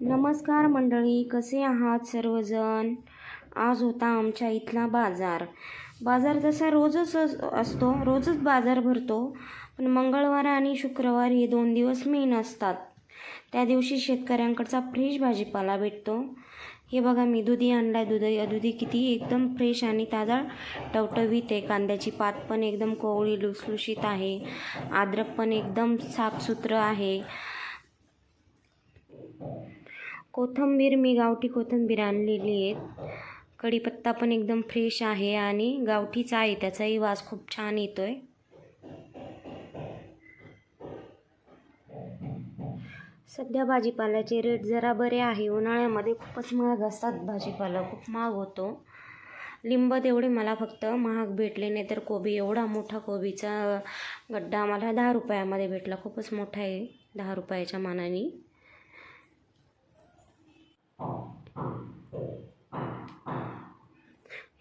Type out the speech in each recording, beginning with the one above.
नमस्कार मंडळी कसे आहात सर्वजण? आज होता आमच्या इथला बाजार. बाजार जसा रोजच अस- असतो रोजच बाजार भरतो पण मंगळवार आणि शुक्रवार हे दोन दिवस मेन असतात. त्या दिवशी शेतकऱ्यांकडचा फ्रेश भाजीपाला भेटतो. हे बघा मी दुधी आणला दुधी दुधी किती एकदम फ्रेश आणि ताजा टवटवीत आहे. कांद्याची पात पण एकदम कोवळी लुसलुशीत आहे. आद्रक पण एकदम साफसुथरं आहे. कोथिंबीर मी गावठी कोथिंबीर आणलेली आहे कढीपत्ता पण एकदम फ्रेश आहे आणि गावठीच आहे त्याचाही वास खूप छान येतोय. सध्या भाजीपाल्याचे रेट जरा बरे आहे. उन्हाळ्यामध्ये खूपच महाग असतात भाजीपाला खूप महाग होतो. लिंब तेवढे मला फक्त महाग भेटले नाही तर कोबी एवढा मोठा कोबीचा गड्डा मला दहा रुपयामध्ये भेटला. खूपच मोठा आहे दहा रुपयाच्या मानाने.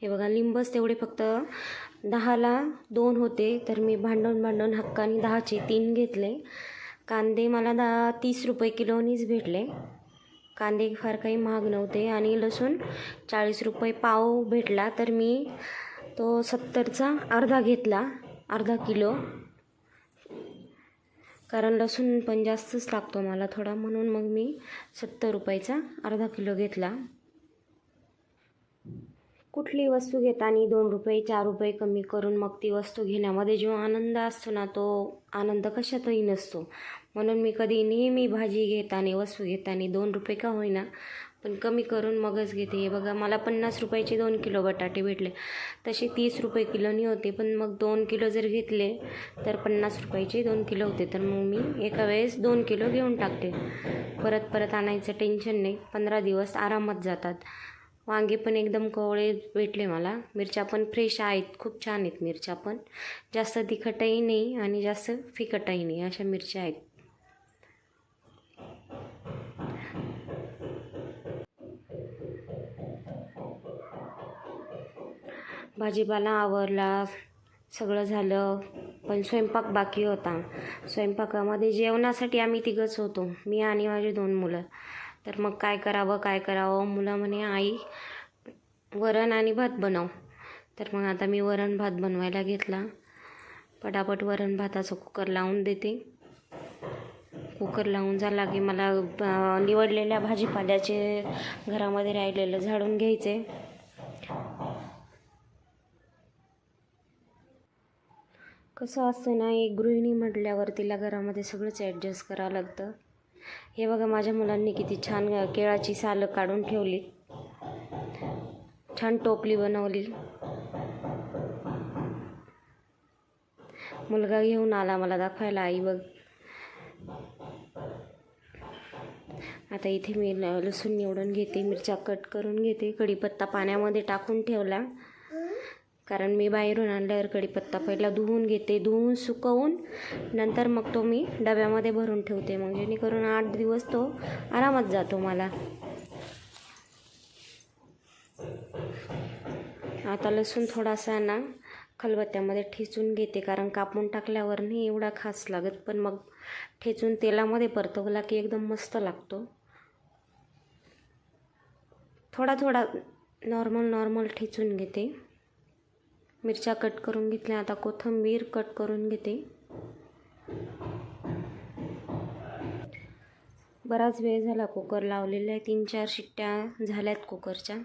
हे बघा लिंबच तेवढे फक्त दहाला दोन होते तर मी भांडण भांडण हक्काने दहाचे तीन घेतले. कांदे मला दहा तीस रुपये किलोनीच भेटले. कांदे फार काही महाग नव्हते आणि लसूण चाळीस रुपये पाव भेटला तर मी तो सत्तरचा अर्धा घेतला अर्धा किलो. कारण लसूण पण जास्तच लागतो मला थोडा म्हणून मग मी सत्तर रुपयाचा अर्धा किलो घेतला. कुठली वस्तू घेताना दोन रुपये चार रुपये कमी करून मग ती वस्तू घेण्यामध्ये जो आनंद असतो ना तो आनंद कशातही नसतो. म्हणून मी कधी नेहमी भाजी घेताना वस्तू घेताना दोन रुपये का होईना पण कमी करून मगच घेते. हे बघा मला पन्नास रुपयाचे दोन किलो बटाटे भेटले. तसे तीस रुपये किलोनी होते पण मग दोन किलो जर घेतले तर पन्नास रुपयाचे दोन किलो होते. तर मग मी एका वेळेस दोन किलो घेऊन टाकते. परत परत आणायचं टेन्शन नाही. पंधरा दिवस आरामात जातात. वांगे पण एकदम कोवळे भेटले मला. मिरच्या पण फ्रेश आहेत खूप छान आहेत मिरच्या पण. जास्त तिखटही नाही आणि जास्त फिकटही नाही अशा मिरच्या आहेत. भाजीपाला आवरला सगळं झालं पण स्वयंपाक बाकी होता. स्वयंपाकामध्ये जेवणासाठी आम्ही तिघंच होतो मी आणि माझे दोन मुलं. तर मग काय करावं काय करावं? मुलं म्हणे आई वरण आणि भात बनव. तर मग आता मी वरण भात बनवायला घेतला. पटापट वरण भाताचं कुकर लावून देते. कुकर लावून झाला की मला निवडलेल्या भाजीपाल्याचे घरामध्ये राहिलेलं झाडून घ्यायचे. कसं असतं ना एक गृहिणी म्हटल्यावर तिला घरामध्ये सगळंच ॲडजस्ट करावं लागतं. हे बघा माझ्या मुलांनी किती छान केळाची सालं काढून ठेवली. छान टोपली बनवली. मुलगा घेऊन आला मला दाखवायला आई बघ. आता इथे मी लसूण निवडून घेते मिरच्या कट करून घेते कढीपत्ता पाण्यामध्ये टाकून ठेवला. कारण मी बाहेरून आणल्यावर कढीपत्ता पहिला धुवून घेते धुवून सुकवून नंतर मग तो मी डब्यामध्ये भरून ठेवते. मग जेणेकरून आठ दिवस तो आरामात जातो मला. आता लसूण थोडासा ना खलबत्त्यामध्ये ठेचून घेते कारण कापून टाकल्यावर नाही एवढा खास लागत पण मग ठेचून तेलामध्ये परतवला की एकदम मस्त लागतो. थोडा थोडा नॉर्मल नॉर्मल ठेचून घेते. मिरच्या कट करून घेतल्या. आता कोथिंबीर कट करून घेते. बराच वेळ झाला कुकर लावलेला आहे तीन चार शिट्ट्या झाल्यात कुकरच्या.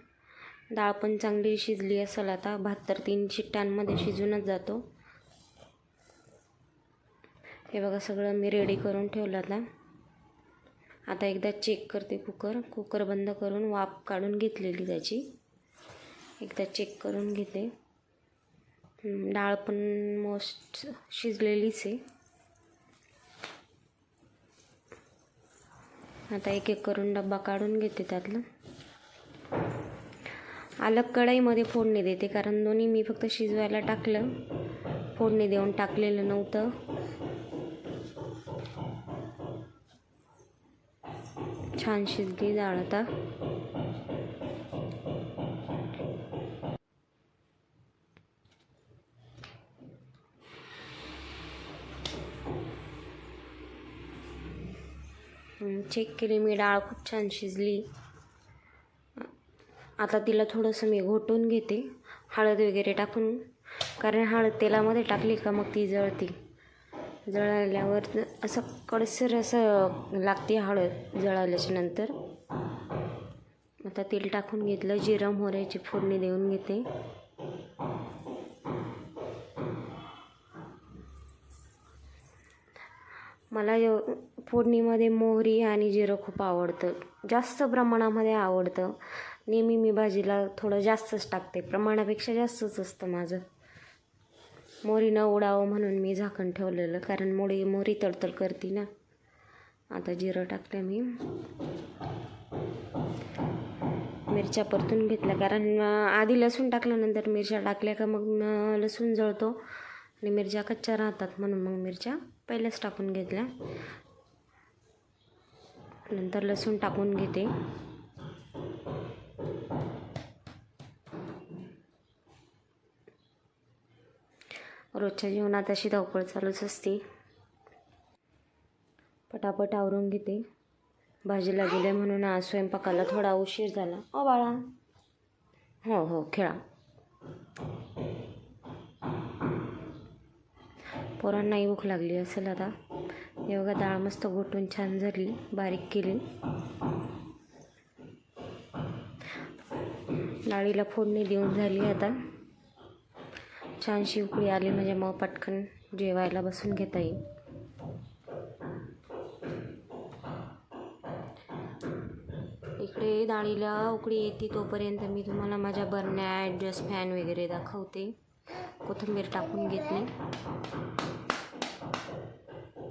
डाळ पण चांगली शिजली असेल आता. भात तर तीन शिट्ट्यांमध्ये शिजूनच जातो. हे बघा सगळं मी रेडी करून ठेवलं आता. आता एकदा चेक करते कुकर. कुकर बंद करून वाफ काढून घेतलेली त्याची. एकदा चेक करून घेते. डाळ पण मोस्ट शिजलेलीच आहे. आता एक एक करून डब्बा काढून घेते त्यातलं. अलग कढईमध्ये फोडणी देते कारण दोन्ही मी फक्त शिजवायला टाकलं. फोडणी देऊन टाकलेलं नव्हतं. छान शिजली डाळ आता. चेक केली मी डाळ खूप छान शिजली. आता तिला थोडंसं मी घोटून घेते. हळद वगैरे टाकून. कारण हळद तेलामध्ये टाकली का मग ती जळती. जळाल्यावर असं कडसर असं लागते हळद जळाल्याच्या नंतर. आता तेल टाकून घेतलं जिरं मोहऱ्याची फोडणी देऊन घेते. मला एव- फोडणीमध्ये मोहरी आणि जिरं खूप आवडतं. जास्त प्रमाणामध्ये आवडतं. नेहमी मी भाजीला थोडं जास्तच टाकते. प्रमाणापेक्षा जास्तच असतं माझं. मोहरी न उडावं म्हणून मी झाकण ठेवलेलं कारण मोडी मोहरी तडतड करते ना. आता जिरं टाकलं मी. मिरच्या परतून घेतल्या कारण आधी लसूण टाकल्यानंतर मिरच्या टाकल्या का मग लसूण जळतो. आणि मिरच्या कच्च्या राहतात म्हणून मग मिरच्या पहिलेच टाकून घेतल्या. नंतर लसूण टाकून घेते. रोजच्या जीवनात अशी धावपळ चालूच असते. पटापट आवरून घेते. भाजीला गेले म्हणून आज स्वयंपाकाला थोडा उशीर झाला. ओ बाळा. हो हो खेळा. पोरांनाही भूक लागली असेल आता. हे बघा डाळ मस्त घोटून छान झाली बारीक केली. डाळीला फोडणी देऊन झाली आता. छानशी उकळी आली म्हणजे मग पटकन जेवायला बसून घेता येईल. इकडे डाळीला उकळी येते तोपर्यंत मी तुम्हाला माझ्या बरण्या ॲडजस्ट फॅन वगैरे दाखवते. कोथिंबीर टाकून घेतली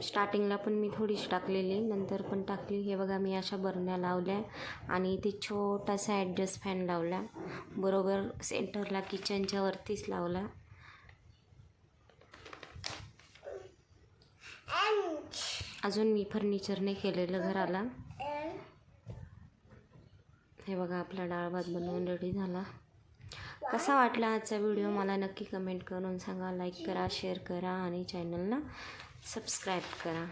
स्टार्टिंगला पण मी थोडीशी टाकलेली नंतर पण टाकली. हे बघा मी अशा बरण्या लावल्या आणि इथे छोटासा ॲडजस्ट फॅन लावला. बरोबर सेंटरला किचनच्या वरतीच लावला. अजून मी फर्निचरने केलेलं घराला. हे बघा आपला डाळ भात बनवून रेडी झाला. कसा वाटला आजचा व्हिडिओ मला नक्की कमेंट करून सांगा लाईक करा शेअर करा आणि चॅनलला सबस्क्राईब करा.